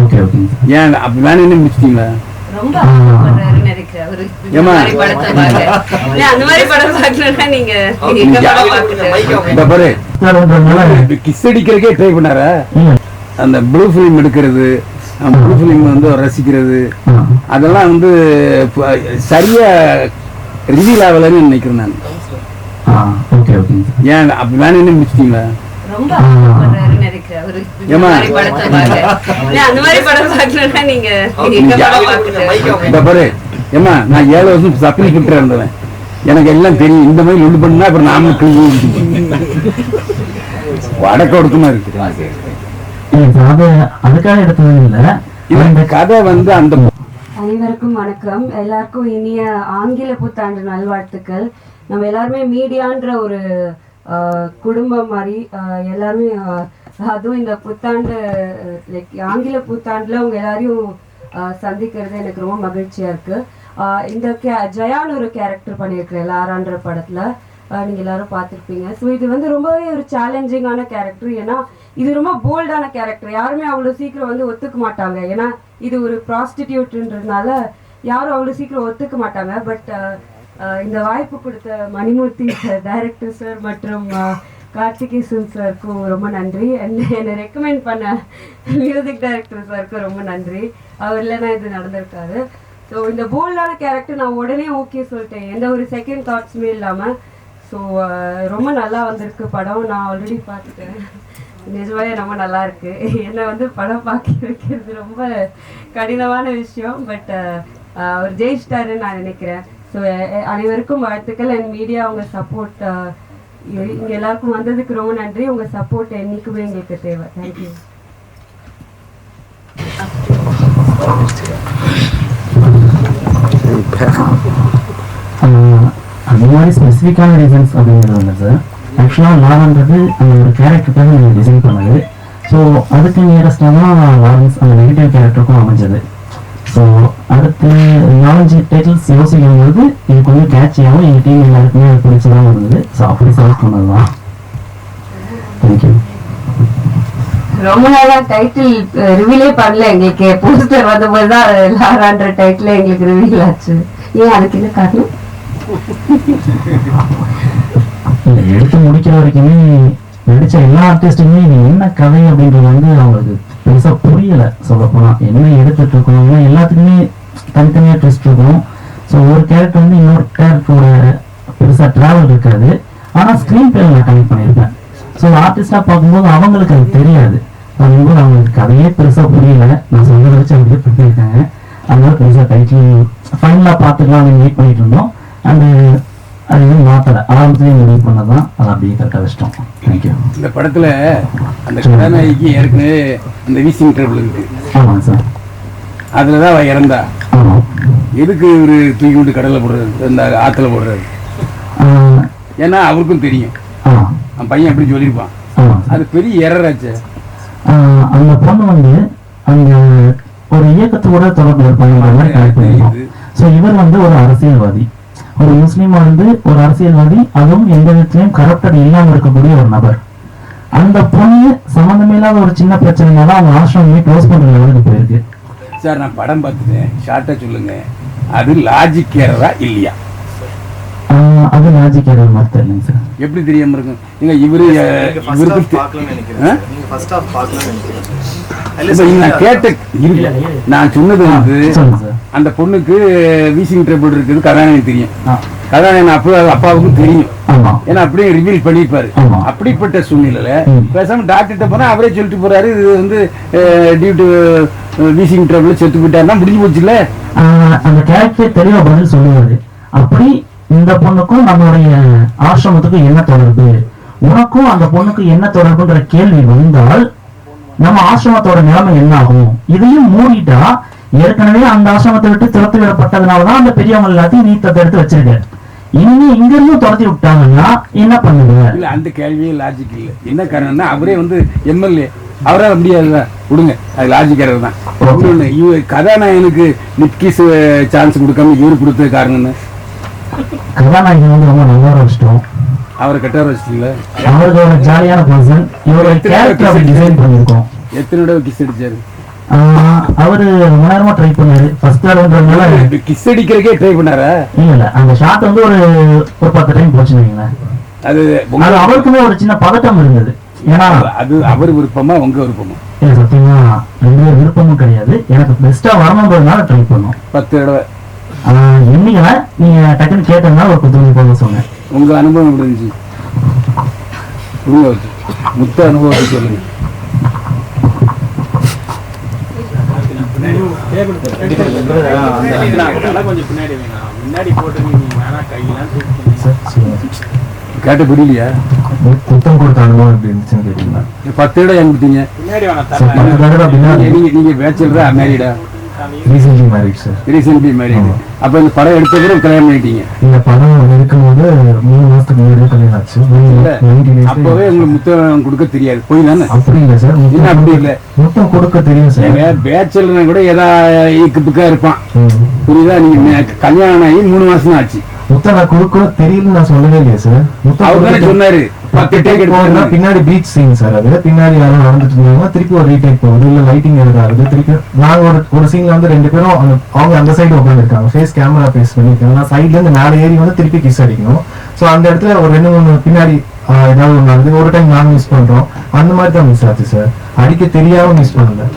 Okay sir ஏன் அப்படி வேணும்னு முடிச்சிட்டீங்களா ரொம்ப ட்ரை பண்ணாரா. அந்த ப்ளூ ஃபிலிம் எடுக்கிறது ப்ளூ ஃபிலிம் வந்து ரசிக்கிறது. அதெல்லாம் வந்து சரியா ரிவீல் ஆகலைன்னு நினைக்கிறேன் நான். ஓகே ஏன் அப்படி வேணும்னு முடிச்சிட்டீங்களா ரொம்ப ஏமா நான் ஏழு வருஷம் சப்ளை எனக்கு எல்லாம் தெரியும். இந்த மாதிரி ஒண்ணு பண்ணா அப்புறம் நாம வடக்க ஒடுக்கமா இருக்கு. அதுக்காக எடுத்தது இல்லை. இது இந்த கதை வந்து அந்த அனைவருக்கும் வணக்கம். எல்லாருக்கும் இனிய ஆங்கில புத்தாண்டு நல்வாழ்த்துக்கள். நம்ம எல்லாருமே மீடியான்ற ஒரு குடும்பம் மாதிரி ஆஹ், எல்லாருமே அதுவும் இந்த புத்தாண்டு லைக் ஆங்கில புத்தாண்டுல அவங்க எல்லாரையும் ஆஹ், சந்திக்கிறது எனக்கு ரொம்ப மகிழ்ச்சியா இருக்கு. ஆஹ், இந்த கே ஜயான்னு ஒரு கேரக்டர் பண்ணியிருக்கிறேன் லாரான்ற படத்துல நீங்கள் நீங்க எல்லாரும் பார்த்துருப்பீங்க. ஸோ இது வந்து ரொம்பவே ஒரு சேலஞ்சிங்கான கேரக்டர் ஏன்னா இது ரொம்ப போல்டான கேரக்டர் யாருமே அவ்வளோ சீக்கிரம் வந்து ஒத்துக்க மாட்டாங்க. ஏன்னா இது ஒரு ப்ராஸ்டிடியூட்ன்றதுனால யாரும் அவ்வளோ சீக்கிரம் ஒத்துக்க மாட்டாங்க. பட் இந்த வாய்ப்பு கொடுத்த மணிமூர்த்தி சார் டைரக்டர் சார் மற்றும் கார்த்திகே சுன் சாருக்கும் ரொம்ப நன்றி. அண்ட் என்னை ரெக்கமெண்ட் பண்ண மியூசிக் டைரக்டர் சாருக்கும் ரொம்ப நன்றி. அவர் இல்லைன்னா இது நடந்திருக்காரு. ஸோ இந்த போல்டான கேரக்டர் நான் உடனே ஓகே சொல்லிட்டேன். எந்த ஒரு செகண்ட் தாட்ஸுமே இல்லாமல் ஸோ ரொம்ப நல்லா வந்திருக்கு படம். நான் ஆல்ரெடி பார்த்துட்டேன். நிஜமாவே ரொம்ப நல்லா இருக்கு. என்னை வந்து படம் பார்க்க வைக்கிறது ரொம்ப கடினமான விஷயம். பட் அவர் ஜெயிச்சிட்டாருன்னு நான் நினைக்கிறேன். ஸோ அனைவருக்கும் வாழ்த்துக்கள். அண்ட் மீடியா அவங்க சப்போர்ட் இங்க எல்லாருக்கும் வந்ததுக்கு ரொம்ப நன்றி. உங்க சப்போர்ட் என்னைக்குமே எங்களுக்கு தேவை. தேங்க்யூ அந்த மாதிரி ஸ்பெசிஃபிக்கான ரீசன்ஸ் அப்படிங்கிறது வந்து சார் ஆக்சுவலாக லாரன்றது அந்த ஒரு கேரக்டருக்காக நீங்கள் டிசைன் பண்ணது. ஸோ அதுக்கு நியரஸ்டாக தான் லாரன்ஸ் அந்த நெகட்டிவ் கேரக்டருக்கும் அமைஞ்சது. ஸோ அடுத்து நாலஞ்சு டைட்டில்ஸ் யோசிக்கும் பொழுது இது கொஞ்சம் கேட்சியாகவும் எங்கள் டீம் எல்லாருக்குமே அது பிடிச்சதாகவும் இருந்தது. ஸோ அப்படி செலக்ட் பண்ணது தான் தேங்க்யூ ரொம்ப நாளா டைட்டில் ரிவீலே பண்ணல எங்களுக்கு. போஸ்டர் வந்தபோது தான் லாரான்ற டைட்டில் எங்களுக்கு ரிவீல் ஆச்சு. ஏன் அதுக்கு என்ன காரணம்? எடுத்து முடிக்கிற வரைக்குமே நடிச்ச எல்லா ஆர்டிஸ்ட்டுமே என்ன கதை அப்படின்றது வந்து அவங்களுக்கு பெருசா புரியல. சொல்ல போனா என்ன எடுத்துட்டு இருக்கோம் ஏன்னா எல்லாத்துக்குமே தனித்தனியா ட்விஸ்ட் இருக்கும் ஸோ ஒரு கேரக்டர் வந்து இன்னொரு கேரக்டரோட பெருசா டிராவல் இருக்காது. ஆனா ஸ்க்ரீன் பிளே நான் கனெக்ட் பண்ணியிருப்பேன். ஸோ ஆர்டிஸ்டா பார்க்கும்போது அவங்களுக்கு அது தெரியாது. அப்படிங்கும்போது அவங்களுக்கு கதையே பெருசா புரியல. நான் சொன்னதை வச்சு அப்படியே பண்ணியிருக்காங்க. அதனால பெருசா டைட்டில் ஃபைனலாக பார்த்துக்கலாம் வெயிட் பண்ணிட்டு இருந்தோம். அண்ட் அது எதுவும் மாத்தல. ஆரம்பத்திலேயே முடிவு பண்ணதான் அதை அப்படியே கரெக்டாக வச்சிட்டோம். தேங்க்யூ இந்த படத்துல அந்த கதாநாயகிக்கு ஏற்கனவே அந்த வீசிங் ட்ரபிள் இருக்கு. ஆமாங்க சார். அதுலதான் அவ இறந்தா. ஆமாம் எதுக்கு இவரு தூக்கி விட்டு கடல்ல போடுறாரு இந்த ஆத்துல போடுறாரு ஏன்னா அவருக்கும் தெரியும். ஆமாம் அவன் பையன் எப்படி சொல்லியிருப்பான். ஆமாம் அது பெரிய எரராச்சு அந்த பொண்ணு வந்து அந்த ஒரு இயக்கத்தோட தொடர்பு இருப்பாங்க ஸோ இவர் வந்து ஒரு அரசியல்வாதி. ஒரு முஸ்லீமா வந்து ஒரு அரசியல்வாதி அதுவும் எந்த விதத்திலையும் கரப்டட் இல்லாம இருக்கக்கூடிய ஒரு நபர். அந்த பொண்ணு சம்மந்தமே இல்லாத ஒரு சின்ன பிரச்சனைனால அவங்க ஆசிரமே க்ளோஸ் பண்ற லெவலுக்கு போயிருக்கு. சார் நான் படம் பார்த்துட்டேன். ஷார்ட்டா சொல்லுங்க. அது லாஜிக் எரரா இல்லையா? அது லாஜிக் ஏதாவது மாதிரி தெரியலைங்க சார். எப்படி தெரியாம இருக்கும்? நீங்க இவரு இவருக்கு நான் கேட்ட நான் சொன்னது வந்து சொல்லுங்க சார். அந்த பொண்ணுக்கு வீசிங் ட்ரபிள் இருக்குது கதாநாயகன் தெரியும். கதாநாயகன் அப்பா அப்பாவுக்கும் தெரியும். ஆமா. ஏன்னா அப்படியே ரிவீல் பண்ணிருப்பாரு ஆமா. அப்படிப்பட்ட சூழ்நிலையில. பேசாம டாக்டர்கிட்ட போனா அவரே சொல்லிட்டு போறாரு இது வந்து டியூ டு வீசிங் ட்ரபிள் செத்து போயிட்டாருன்னா முடிஞ்சு போச்சுல்ல அந்த கேரக்டர் தெளிவா பதில் சொல்லுவாரு. அப்படி இந்த பொண்ணுக்கும் நம்மளுடைய ஆசிரமத்துக்கும் என்ன தொடர்பு? உனக்கும் அந்த பொண்ணுக்கு என்ன தொடர்புன்ற கேள்வி வந்தால் நம்ம ஆசிரமத்தோட நிலைமை என்ன ஆகும்? இதையும் மூடிட்டா ஏற்கனவே அந்த ஆசிரமத்தை விட்டு துரத்து விடப்பட்டதுனாலதான் அந்த பெரியவங்க எல்லாத்தையும் நீ தத்தெடுத்து வச்சிருக்க. இனி இங்க இருந்து துரத்தி விட்டாங்கன்னா என்ன பண்ணுவ? இல்ல அந்த கேள்வியே லாஜிக் இல்ல. என்ன காரணம்னா அவரே வந்து எம்எல்ஏ அவரால் முடியாதுல்ல விடுங்க. அது லாஜிக் எரர் தான். இன்னொன்னு இவ கதாநாயகனுக்கு நிட்கிஸ் சான்ஸ் கொடுக்காம இவரு கொடுத்த காரணம்னு கதாநாயகன் வந்து ரொம்ப நல்லா வச்சிட்டோம் அவரை கட்டார வச்சிட்டீங்களா அவருக்கு ஒரு ஜாலியான பர்சன் இவரோட கேரக்டர் அப்படி டிசைன் பண்ணியிருக்கோம். எத்தனை தடவை கிஸ் அடிச்சாரு? அவரு ரொம்ப நேரமா ட்ரை பண்ணாரு. ஃபர்ஸ்ட் ஆளுன்றதுனால கிஸ் அடிக்கிறதுக்கே ட்ரை பண்ணாரா? இல்ல இல்ல. அந்த ஷாட் வந்து ஒரு ஒரு பத்து டைம் போச்சுன்னு வைங்களேன். அது அவருக்குமே ஒரு சின்ன பதட்டம் இருந்தது. ஏன்னா அது அவர் விருப்பமா உங்க விருப்பமா? இல்ல சத்தியமா ரெண்டு விருப்பமும் கிடையாது. எனக்கு பெஸ்டா வரணுன்றதுனால ட்ரை பண்ணோம். பத்து தடவை. என்னைக்குல நீங்க டக்குன்னு கேட்டதுனால ஒரு குத்து போக சொன்னேன். உங்க அனுபவம் இருந்துச்சு? முத்த அனுபவத்தை சொல்லுங்க கொஞ்சம் பின்னாடி வேணாம் முன்னாடி போட்டு நீங்க வேணா கையெல்லாம் தூக்கி சார் சொல்லுங்க கேட்ட புரியலையா புத்தம் கொடுத்த அனுபவம் எப்படி இருந்துச்சுன்னு கேட்டீங்களா? பத்து தடவை அப்படின்னா நீங்க நீங்க- பேச்சலரா மேரிடா recently married sir recently married அப்ப இந்த படம் எடுத்த பிறகு கல்யாணம் பண்ணிட்டீங்க? இந்த படம் இருக்கும்போது மூணு மாசத்துக்கு முன்னாடியே கல்யாணம் ஆச்சு. அப்பவே உங்களுக்கு முத்தம் கொடுக்க தெரியாது. போய் தானே? அப்படி இல்லை சார் என்ன அப்படி இல்ல? முத்தம் கொடுக்க தெரியும் சார் ஏங்க பேச்சலர்னா கூட ஏதா பிக்கா இருப்பான். புரியுதா? நீங்க கல்யாணம் ஆகி மூணு மாசம் ஆச்சு. முத்தம் நான் கொடுக்க தெரியலன்னு நான் சொல்லவே இல்லையா சார் கொடுக்க- சொன்னாரு பத்து டேக் பின்னாடி பீச் சீன் சார் அது. பின்னாடி யாரும் நடந்துட்டு இருந்தாங்க திருப்பி ஒரு ரீடேக் போகுது இல்ல லைட்டிங் எதாவது திருப்பி. நாங்க ஒரு ஒரு சீன்ல வந்து ரெண்டு பேரும் அவங்க அந்த சைடு உட்காந்துருக்காங்க ஃபேஸ் கேமரா ஃபேஸ் பண்ணிருக்காங்க. சைடுல இருந்து மேலே ஏறி வந்து திருப்பி கிஸ் அடிக்கணும். சோ அந்த இடத்துல ஒரு ரெண்டு மூணு பின்னாடி ஏதாவது ஒன்று நடந்து ஒரு டைம் நாங்க மிஸ் பண்றோம். அந்த மாதிரி தான் மிஸ் ஆச்சு சார் அடிக்க தெரியாம மிஸ் பண்ணல.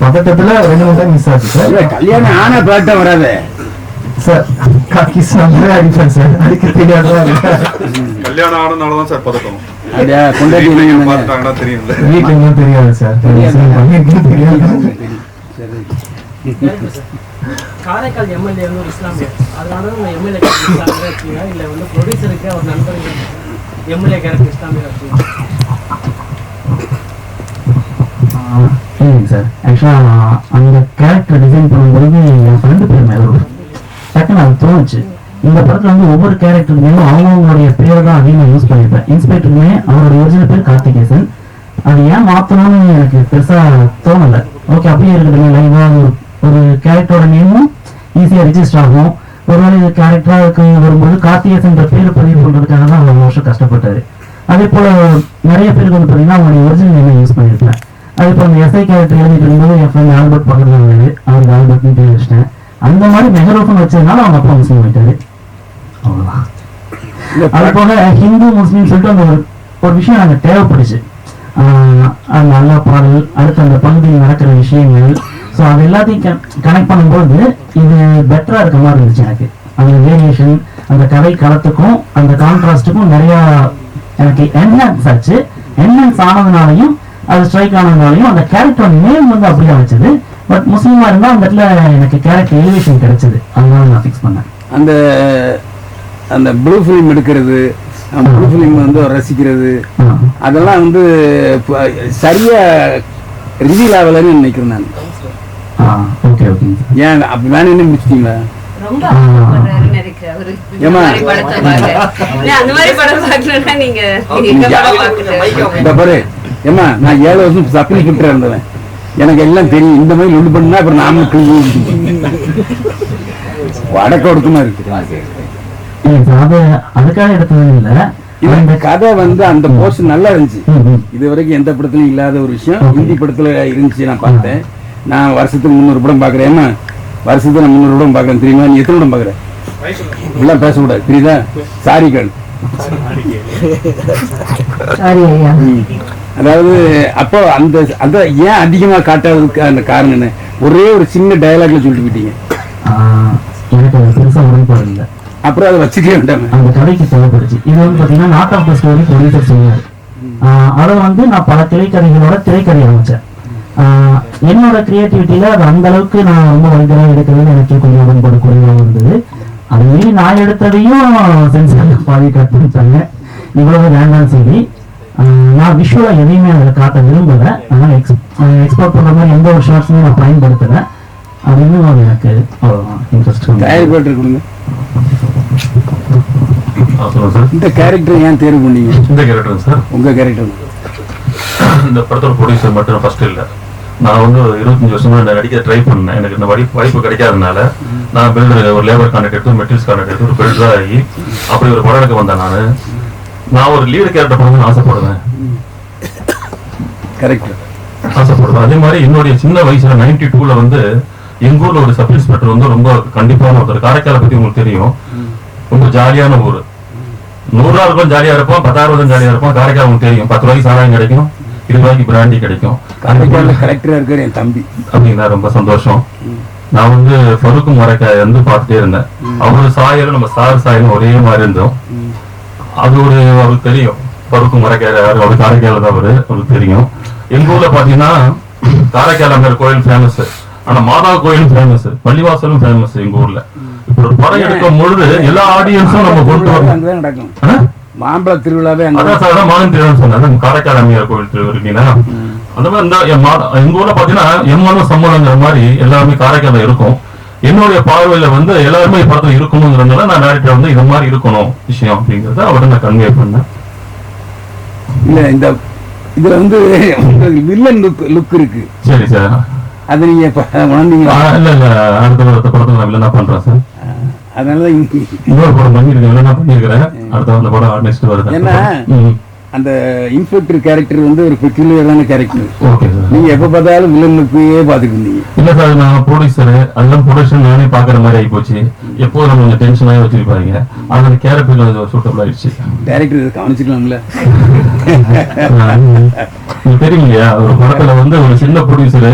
பதட்டத்துல ரெண்டு மூணு டைம் மிஸ் ஆச்சு சார் இல்ல கல்யாணம் ஆனா பழட்டம் வராதே. சார் கிஸ் நம்பவே அடிப்பேன் சார் அடிக்க தெரியாததான் கல்யாணம் ஆனதுனாலதான் சார் பதட்டம் அப்படியா கொண்டாடி வீட்டுல தெரியாது சார் சரி. காரைக்கால் எம்எல்ஏ வந்து ஒரு இஸ்லாமியர் அதனால உங்க எம்எல்ஏ இல்ல வந்து ப்ரொடியூசருக்கு அவர் நண்பருக்கு எம்எல்ஏ கேரக்டர் இஸ்லாமியர் இல்லைங்க சார் ஆக்சுவலாக அந்த கேரக்டர் டிசைன் பண்ணும்போது என் ஃப்ரெண்டு பேர் மேலே டக்குன்னு அது தோணுச்சு. இந்த படத்துல வந்து ஒவ்வொரு கேரக்டருமே அவங்கவுங்களுடைய பேர் தான் அதிகமாக யூஸ் பண்ணியிருப்பேன். இன்ஸ்பெக்டருமே அவருடைய ஒரிஜினல் பேர் கார்த்திகேசன். அது ஏன் மாற்றணும்னு எனக்கு பெருசாக தோணலை. ஓகே அப்படியே இருக்கட்டும் லைவாக ஒரு ஒரு கேரக்டரோட நேமும் ஈஸியாக ரிஜிஸ்டர் ஆகும். ஒருவேளை இது கேரக்டராக வரும்போது கார்த்திகேசன்ற பேர் பதிவு பண்ணுறதுக்காக தான் அவ்வளோ வருஷம் கஷ்டப்பட்டாரு. அதே போல் நிறைய பேருக்கு வந்து பார்த்தீங்கன்னா அவங்களுடைய ஒரிஜினல் நேமை யூஸ் பண்ணியிருப்பேன். அதே போல அந்த எஸ்ஐ கேரக்டர் எழுதிட்டு இருக்கும்போது என் ஃப்ரெண்ட் ஆல்பர்ட் பக்கத்தில் இருந்தாரு. அவருக்கு ஆல்பர்ட்னு பேர் வச்சிட்டேன். அந்த மாதிரி மெஹரோஃபன் வச்சதுனால அவங்க அப்பா முஸ்லீம் ஆயிட்டாரு. அவ்வளோதான் இல்ல, அது போக ஹிந்து முஸ்லீம் சொல்லிட்டு அந்த ஒரு ஒரு விஷயம் எனக்கு தேவைப்படுச்சு. அந்த நல்ல பாடல் அடுத்து அந்த பகுதியில் நடக்கிற விஷயங்கள். ஸோ அது எல்லாத்தையும் கனெக்ட் பண்ணும்போது இது பெட்டரா இருக்க மாதிரி இருந்துச்சு எனக்கு. அந்த வேரியேஷன் அந்த கதை களத்துக்கும் அந்த கான்ட்ராஸ்ட்டுக்கும் நிறைய எனக்கு என்ஹான்ஸ் ஆச்சு. என்ஹான்ஸ் ஆனதுனாலையும் அது ஸ்ட்ரைக் ஆனதுனாலையும் அந்த கேரக்டர் நேம் வந்து அப்படியே வச்சது பட் முஸ்லீமா இருந்தா அந்த இடத்துல எனக்கு கேரக்டர் எலிவேஷன் கிடைச்சது. அதனால நான் ஃபிக்ஸ் பண்ணேன். அந்த அந்த ப்ளூ ஃபிலிம் எடுக்கிறது ப்ளூ ஃபிலிம் வந்து ரசிக்கிறது அதெல்லாம் வந்து சரியா ரிவீல் ஆகலைன்னு நினைக்கிறேன் நான். ஓகே சார் ஏன் அப்படி வேணும்னு முடிச்சிட்டீங்களா ஏம்மா? நான் ஏழு வருஷம் சப்ளை கிட்ட இருந்தவன். எனக்கு எல்லாம் தெரியும். இந்த மாதிரி ஒன்று பண்ணா அப்புறம் நாம வடக்க ஒடுக்கமா இருக்கு. அதுக்காக எடுத்தது இல்ல. இந்த கதை வந்து அந்த போர்ஷன் நல்லா இருந்துச்சு. இது வரைக்கும் எந்த படத்துலயும் இல்லாத ஒரு விஷயம். ஹிந்தி படத்துல இருந்துச்சு நான் பார்த்தேன். நான் வருஷத்துக்கு முந்நூறு படம் பார்க்கறேன். ஏம்மா? வருஷத்துக்கு நான் முந்நூறு படம் பார்க்கறேன் தெரியுமா? நீ எத்தனை படம் பார்க்கற? இப்படிலாம் பேசக்கூடாது. புரியுதா? சாரி கேள். சாரி ஐயா. அதாவது அப்போ அந்த அந்த ஏன் அதிகமா காட்டாததுக்கு அந்த காரணம் என்ன? ஒரே ஒரு சின்ன டயலாக்ல சொல்லிட்டு போயிட்டீங்க. எனக்கு அது உடன்பாடு இல்லை. அப்புறம் அதை வச்சுக்க வேண்டாமே. அந்த கதைக்கு தேவைப்படுச்சு. இது வந்து பாத்தீங்கன்னா knot of the story producer சொன்னார் அதை வந்து நான் பல திரைக்கதைகளோட திரைக்கதை அமைச்சேன். என்னோட கிரியேட்டிவிட்டியில அது அந்த அளவுக்கு நான் ரொம்ப வல்கரா எடுக்கிறது எனக்கு கொஞ்சம் உடன்பாடு குறைவாக இருந்தது. அது நான் எடுத்ததையும் சென்சார்ல பாதி கட் பண்ணிட்டாங்க இவ்வளவு வேண்டாம்னு சொல்லி. ஆஹ் நான் விஷுவலா எதையுமே அதில் காட்ட விரும்பல. அதனால எக்ஸ் எக்ஸ்போர்ட் பண்ற மாதிரி எந்த ஒரு ஷார்ட்ஸுமே நான் பயன்படுத்தல. அது இன்னும் எனக்கு இன்ட்ரெஸ்ட் கொடுங்க. சொல்லுங்க சார் இந்த கேரக்டர் ஏன் தேர்வு பண்ணீங்க? இந்த கேரக்டர் சார் உங்க கேரக்டர் இந்த படத்தோட ப்ரொடியூசர் மட்டும் ஃபர்ஸ்ட் இல்ல. நான் வந்து ஒரு இருபத்தஞ்சு வருஷமா இந்த நடிக்க ட்ரை பண்ணேன். எனக்கு இந்த வாய்ப்பு வாய்ப்பு கிடைக்காதனால நான் பில்டர் ஒரு லேபர் கான்ட்ராக்ட் எடுத்து மெட்டீரியல்ஸ் கான்ட்ராக்ட் எடுத்து ஒரு பில்டரா ஆகி அப்படி ஒரு படம் எடுக்க வந்தேன் நான். நான் ஒரு லீடு கேரக்டர் பண்ணணும்னு ஆசைப்படுவேன். கரெக்ட் ஆசைப்படுவேன். அதே மாதிரி என்னுடைய சின்ன வயசுல நைன்டி டூல வந்து எங்க ஊர்ல ஒரு சப் இன்ஸ்பெக்டர் வந்து ரொம்ப கண்டிப்பான ஒருத்தர். காரைக்காலை பத்தி உங்களுக்கு தெரியும். ரொம்ப ஜாலியான ஊர். நூறு இருக்கும் ஜாலியா இருப்போம் பத்தாயிரம் ரூபாய் ஜாலியா இருப்போம் காரைக்கால் உங்களுக்கு தெரியும். பத்து ரூபாய்க்கு சாராயம் கிடைக்கும் இருபது ரூபாய்க்கு பிராண்டி கிடைக்கும். காரைக்காலில் கலெக்டரா இருக்காரு என் தம்பி. ரொம்ப சந்தோஷம். நான் வந்து ஃபருக் மரக்காய் வந்து பார்த்துட்டே இருந்தேன். அவரு சாயலும் நம்ம சார் சாயலும் ஒரே மாதிரி இருந்தோம். அது ஒரு அவருக்கு தெரியும். பருப்பு மரக்காய் அவர் காரைக்கால தான் அவரு. அவருக்கு தெரியும். எங்க ஊர்ல பாத்தீங்கன்னா காரைக்கால் அங்க கோயில் ஃபேமஸ் ஆனா மாதா கோயிலும் ஃபேமஸ் பள்ளிவாசலும் ஃபேமஸ் எங்க ஊர்ல. இப்ப ஒரு படம் எடுக்கும் பொழுது எல்லா ஆடியன்ஸும் நம்ம கொண்டு வரணும்? மாம்பழ திருவிழாவே அதான் சார் மாதம் திருவிழா சொன்னேன். காரைக்கால் அம்மையார் கோயில் திருவிழா அந்த மாதிரி இந்த எங்க ஊர்ல பாத்தீங்கன்னா எம்மனும் சம்மளங்கிற மாதிரி எல்லாமே காரைக்கால இருக்கும். என்னுடைய பார்வையில வந்து எல்லாருமே படத்துல இருக்கணுங்கிறதுனால நான் டேரக்டர் வந்து இது மாதிரி இருக்கணும் விஷயம் அப்படிங்கறத அவர்கிட்ட நான் கன்வே பண்ணேன். இல்ல இந்த இதுல வந்து வில்லன் லுக் லுக் இருக்கு. சரி சார். அது நீங்க உணர்ந்தீங்களா? இல்ல இல்ல. அடுத்த அடுத்த படத்துல நான் வில்லனா பண்றேன் சார் அதனாலதான் இன்னொரு படம் பண்ணிருக்கேன் வில்லனா பண்ணிருக்கிறேன் அடுத்த அந்த படம் நெக்ஸ்ட் வருது. என்ன? அந்த இன்ஸ்பெக்டர் கேரக்டர் வந்து ஒரு பெக்யூலியரான கேரக்டர் நீங்க எப்ப பார்த்தாலும் வில்லன் லுக்கையே பாத்துட்டு இருந்தீங்க இல்ல சார் நான் ப்ரொடியூசர் அதெல்லாம் ப்ரொடக்ஷன் நானே பாக்குற மாதிரி ஆகி போச்சு எப்போதும் நம்ம கொஞ்சம் டென்ஷனாக வச்சிருப்பாங்க அது அந்த கேரக்டர் சூட்டபிள் ஆயிடுச்சு. டேரக்டர் இதை கவனிச்சுக்கலாம்ல. இல்லையா ஒரு படத்துல வந்து ஒரு சின்ன ப்ரொடியூசர்.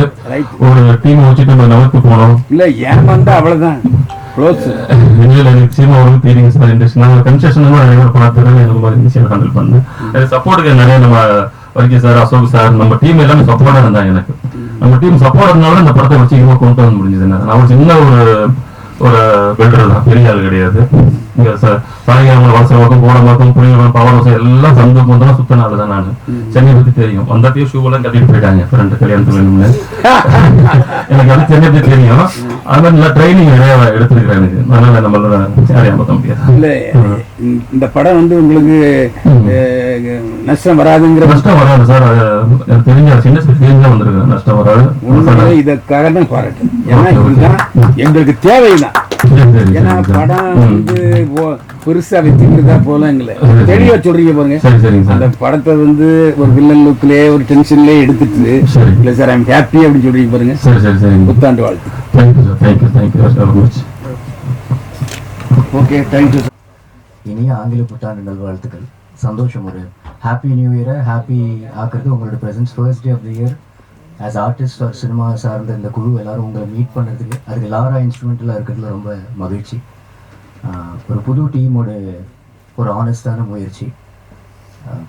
ஒரு டீம் வச்சுட்டு நம்ம நகர்த்து போனோம். இல்ல ஏமாந்தா அவ்வளவுதான். நிச்சயமா ஒரு தெரியும் சார் இண்டஸ்ட்ரி நான் கன்ஸ்ட்ரக்ஷன் நிறைய எனக்கு மாதிரி ஈஸியாக ஹேண்டில் பண்ணேன் சப்போர்ட்டுக்கு நிறைய நம்ம Y K sir Ashok sir நம்ம டீம் எல்லாமே சப்போர்ட்டா இருந்தாங்க எனக்கு. நம்ம டீம் சப்போர்ட் இருந்தாலும் இந்த படத்தை வச்சு கொண்டு வர முடிஞ்சது. நான் ஒரு சின்ன ஒரு ஒரு பில்டர் தான். பெரிய ஆள் கிடையாது. இங்க ச- சாயங்காலம் வாசல் கோடமாக்கம் புளியவரம் பவரவசம் எல்லாம் சந்து தான் சுத்தின ஆளு தான் நான். சென்னை பத்தி தெரியும். வந்தப்பயே ஷூ எல்லாம் கட்டிட்டு போயிட்டாங்க. ஃப்ரெண்டு கல்யாணத்துக்கு வேணும்னு. எனக்கு அது சென்னை பத்தி தெரியும். அது மாதிரி ட்ரைனிங் நிறைய எடுத்துருக்கிறேன் எனக்கு. அதனால நம்மளால அமர்த்த முடியாது. இல்ல இந்த- படம் வந்து உங்களுக்கு நஷ்டம் வராதுங்கிற நஷ்டம் வராது சார். எனக்கு தெரிஞ்ச சின்ன தெரிஞ்சா வந்திருக்கு. நஷ்டம் வராது. இதற்காக தான் பாராட்டு. ஏன்னா இதுதான் எங்களுக்கு தேவைதான். ஏன்னா. படம். வந்து பெருசா வச்சுக்கிறதா போல எங்களை. சரி. தெளிவா சொல்றீங்க பாருங்க. சரி சரிங்க சார். அந்த படத்தை வந்து ஒரு வில்லன் லுக்லயே ஒரு டென்ஷன்லயே எடுத்துட்டு. இல்ல சார் ஐம் ஹாப்பி அப்படின்னு சொல்றீங்க பாருங்க. சரி சரி சரிங்க. புத்தாண்டு வாழ்த்து. ஓகே தேங்க்யூ இனிய ஆங்கில புத்தாண்டு நல்வாழ்த்துக்கள். சந்தோஷம் ஒரு ஹாப்பி நியூ இயரை ஹாப்பி ஆக்குறது உங்களோட presence first day of the year as artist or cinema சார்ந்த இந்த குழு எல்லாரும் உங்களை மீட் பண்ணுறதுக்கு அதுக்கு லாரா இன்ஸ்ட்ருமெண்ட்டில் இருக்கிறதுல ரொம்ப மகிழ்ச்சி. ஒரு புது டீமோட ஒரு ஆனஸ்டான முயற்சி.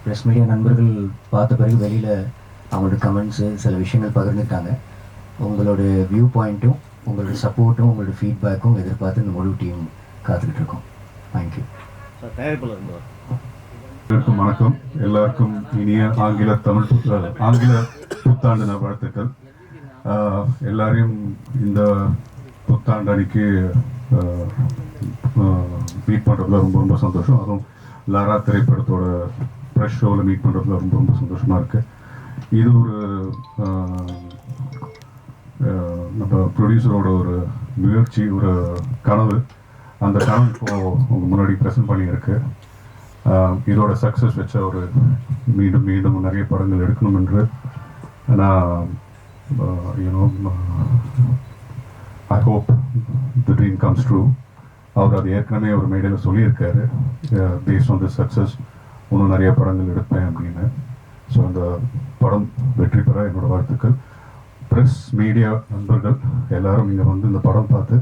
ப்ரெஸ் மீடியா நண்பர்கள் பார்த்த பிறகு வெளியில் அவங்களோட கமெண்ட்ஸு சில விஷயங்கள் பகிர்ந்துட்டாங்க உங்களோட வியூ பாயிண்ட்டும் உங்களோட சப்போர்ட்டும் உங்களோட ஃபீட்பேக்கும் எதிர்பார்த்து இந்த முழு டீம் காத்துக்கிட்டு இருக்கோம். தேங்க்யூ வணக்கம். எல்லாருக்கும் இனிய ஆங்கில தமிழ் ஆங்கில புத்தாண்டு நல்வாழ்த்துக்கள் எல்லாரையும் இந்த புத்தாண்டு அன்னைக்கு மீட் பண்ணுறதுல ரொம்ப ரொம்ப சந்தோஷம். அதுவும் லாரா திரைப்படத்தோட ப்ரெஷ் ஷோவில் மீட் பண்ணுறதுல ரொம்ப ரொம்ப சந்தோஷமாக இருக்குது இது ஒரு நம்ம ப்ரொடியூசரோட ஒரு முயற்சி ஒரு கனவு. அந்த கனவு இப்போது உங்க முன்னாடி ப்ரெசென்ட் பண்ணியிருக்கு. இதோட சக்ஸஸ் வச்ச ஒரு மீண்டும் மீண்டும் நிறைய படங்கள் எடுக்கணும் என்று நான் you know I hope the dream comes true அவர் அது ஏற்கனவே ஒரு மேடையில் சொல்லியிருக்காரு. பேஸ்ட் ஆன் த சக்ஸஸ் இன்னும் நிறைய படங்கள் எடுப்பேன் அப்படின்னு. ஸோ அந்த படம் வெற்றி பெற என்னோடய வாழ்த்துக்கள். ப்ரெஸ் மீடியா நண்பர்கள் எல்லாரும் நீங்கள் வந்து இந்த படம் பார்த்து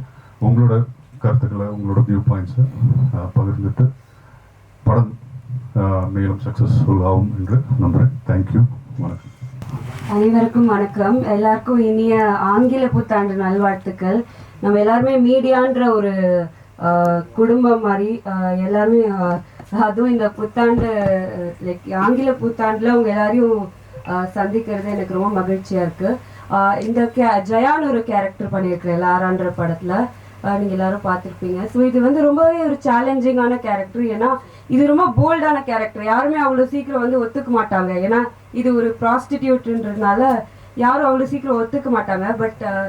உங்களோட கருத்துக்களை உங்களோட வியூ பாயிண்ட்ஸை பகிர்ந்துட்டு படம் மேலும் சக்ஸஸ்ஃபுல் ஆகும் என்று நம்புகிறேன் தேங்க்யூ வணக்கம். அனைவருக்கும் வணக்கம். எல்லாருக்கும் இனிய ஆங்கில புத்தாண்டு நல்வாழ்த்துக்கள். நம்ம எல்லாருமே மீடியான்ற ஒரு குடும்பம் மாதிரி எல்லாருமே அதுவும் இந்த புத்தாண்டு லைக் ஆங்கில புத்தாண்டுல அவங்க எல்லாரையும் சந்திக்கிறது எனக்கு ரொம்ப மகிழ்ச்சியா இருக்கு. இந்த கே ஜயான்னு ஒரு கேரக்டர் பண்ணியிருக்கிறேன் லாரான்ற படத்துல. நீங்கள் நீங்க எல்லாரும் பார்த்துருப்பீங்க. ஸோ இது வந்து ரொம்பவே ஒரு சேலஞ்சிங்கான கேரக்டர் ஏன்னா இது ரொம்ப போல்டான கேரக்டர் யாருமே அவ்வளோ சீக்கிரம் வந்து ஒத்துக்க மாட்டாங்க. ஏன்னா இது ஒரு ப்ராஸ்டிடியூட்ன்றதுனால யாரும் அவ்வளோ சீக்கிரம் ஒத்துக்க மாட்டாங்க. பட் uh,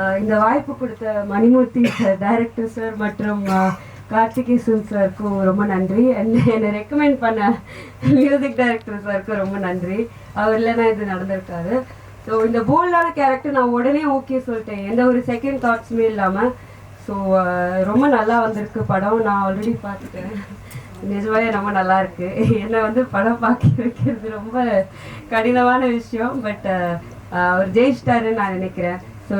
uh, இந்த வாய்ப்பு கொடுத்த மணிமூர்த்தி டைரக்டர் சார் மற்றும் uh, கார்த்திகேசன் சாருக்கும் ரொம்ப நன்றி. என்னை என்னை ரெக்கமெண்ட் பண்ண மியூசிக் டைரக்டர் சாருக்கும் ரொம்ப நன்றி. அவர் இல்லைன்னா இது நடந்திருக்காரு ஸோ இந்த போல்டான கேரக்டர் நான் உடனே ஓகே சொல்லிட்டேன். எந்த ஒரு செகண்ட் தாட்ஸுமே இல்லாமல் ஸோ uh, ரொம்ப நல்லா வந்திருக்கு படம். நான் ஆல்ரெடி பார்த்துட்டேன். நிஜமாவே ரொம்ப நல்லா இருக்கு. என்னை வந்து படம் பார்க்க வைக்கிறது ரொம்ப கடினமான விஷயம். பட் uh, uh, அவர் ஜெயிச்சிட்டாருன்னு நான் நினைக்கிறேன். ஸோ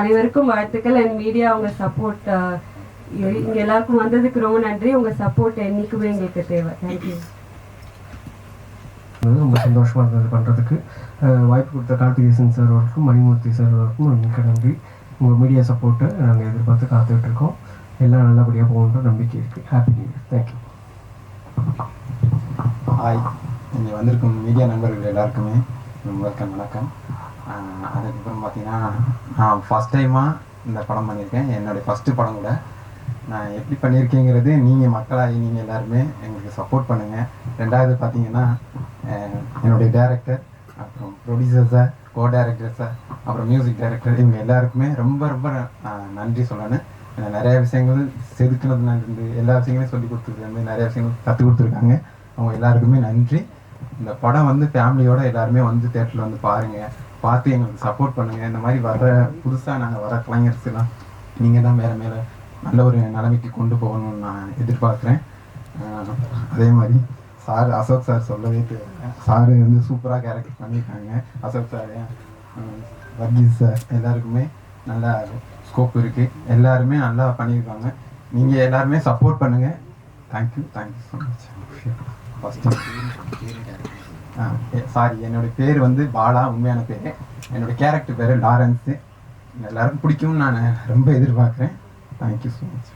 அனைவருக்கும் வாழ்த்துக்கள் அண்ட் மீடியா அவங்க சப்போர்ட் இங்கே எல்லாருக்கும் வந்ததுக்கு ரொம்ப நன்றி. உங்கள் சப்போர்ட் என்றைக்குமே எங்களுக்கு தேவை. தேங்க்யூ ரொம்ப சந்தோஷமாக இருந்தது பண்ணுறதுக்கு வாய்ப்பு கொடுத்த கார்த்திகேசன் சார் அவருக்கும் மணிமூர்த்தி சார் அவருக்கும் மிக்க நன்றி. உங்கள் மீடியா சப்போர்ட்டை நாங்கள் எதிர்பார்த்து காத்துக்கிட்டு இருக்கோம் எல்லாம் நல்லபடியாக போகணுன்ற நம்பிக்கை இருக்குது happy new year thank you hi இங்கே வந்திருக்கும் மீடியா நண்பர்கள் எல்லாருக்குமே வணக்கம். வணக்கம் அதுக்கப்புறம் பார்த்தீங்கன்னா நான் ஃபஸ்ட் டைமாக இந்த படம் பண்ணியிருக்கேன். என்னுடைய ஃபஸ்ட்டு படம் கூட. நான் எப்படி பண்ணியிருக்கேங்கிறது நீங்கள் மக்களாகி நீங்கள் எல்லாருமே எங்களுக்கு சப்போர்ட் பண்ணுங்கள் ரெண்டாவது பார்த்தீங்கன்னா என்னுடைய டேரக்டர் அப்புறம் producer sir co director sir அப்புறம் மியூசிக் டைரக்டர் இவங்க எல்லாருக்குமே ரொம்ப ரொம்ப நன்றி சொல்லணும். ஏன்னா நிறைய விஷயங்கள் செதுக்குனதுலேருந்து எல்லா விஷயங்களையும் சொல்லி கொடுத்ததுலேருந்து நிறைய விஷயங்கள் கற்றுக் கொடுத்துருக்காங்க. அவங்க எல்லாருக்குமே நன்றி. இந்த படம் வந்து ஃபேமிலியோட எல்லாருமே வந்து தேட்டரில் வந்து பாருங்கள் பார்த்து எங்களுக்கு சப்போர்ட் பண்ணுங்கள் இந்த மாதிரி வர புதுசாக நாங்கள் வர கலைஞர்ஸ்லாம் நீங்கள் தான் மேலே மேலே நல்ல ஒரு நிலைமைக்கு கொண்டு போகணும்னு நான் எதிர்பார்க்குறேன். அதே மாதிரி சார் அசோக் சார் சொல்லவே தேவையில்லை சார் வந்து சூப்பராக கேரக்டர் பண்ணியிருக்காங்க. அசோக் சார் வர்கீஸ் சார் எல்லாருக்குமே நல்லா ஸ்கோப் இருக்குது எல்லாருமே நல்லா பண்ணியிருக்காங்க. நீங்கள் எல்லாருமே சப்போர்ட் பண்ணுங்கள் thank you thank you so much first sorry என்னுடைய பேர் வந்து பாலா உண்மையான பேர். என்னுடைய கேரக்டர் பேர் லாரன்ஸு. எல்லாருக்கும் பிடிக்கும்னு நான் ரொம்ப எதிர்பார்க்குறேன். Thank you so much